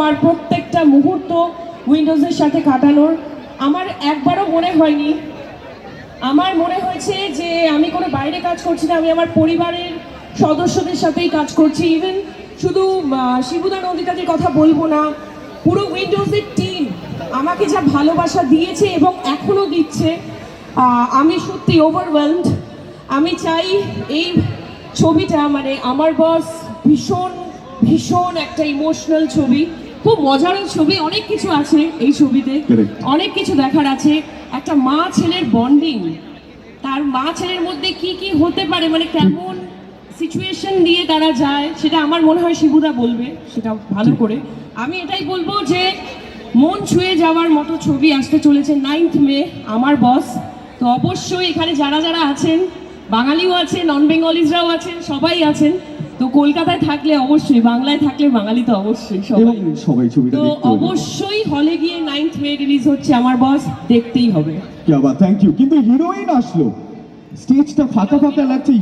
আমার প্রত্যেকটা মুহূর্ত উইন্ডোজের সাথে কাটানোর। আমার একবারও মনে হয়নি। আমার মনে হয়েছে যে আমি কোনো বাইরে কাজ করছি না, আমি আমার পরিবারের সদস্যদের সাথেই কাজ করছি। ইভেন শুধু শিবুদা নন্দিতাদের কথা বলব না, পুরো উইন্ডোজের টিম আমাকে যা ভালোবাসা দিয়েছে এবং এখনও দিচ্ছে আমি সত্যি ওভারওয়েলড আমি চাই এই ছবিটা মানে আমার বস ভীষণ ভীষণ একটা ইমোশনাল ছবি। খুব মজার ছবি অনেক কিছু আছে এই ছবিতে। অনেক কিছু দেখার আছে। একটা মা ছেলের বন্ডিং তার মা ছেলের মধ্যে কি কি হতে পারে মানে কেমন সিচুয়েশন দিয়ে তারা যায় সেটা আমার মনে হয় শিবুদা বলবে সেটা ভালো করে। আমি এটাই বলব যে মন ছুঁয়ে যাওয়ার মতো ছবি আসতে চলেছে নাইন্থ মে আমার বস তো অবশ্যই এখানে যারা যারা আছেন বাঙালিও আছে নন বেঙ্গলিজরাও আছেন সবাই আছেন তো কলকাতায় থাকলে অবশ্যই বাংলায় থাকলে বাঙালি তো অবশ্যই সবাই। সবাই ছবিটা তো অবশ্যই হলে গিয়ে নাইন্থ মে রিলিজ হচ্ছে আমার বস দেখতেই হবে। থ্যাংক ইউ কিন্তু হিরোইন আসলো। স্টেজটা ফাঁকা ফাঁকা লাগছে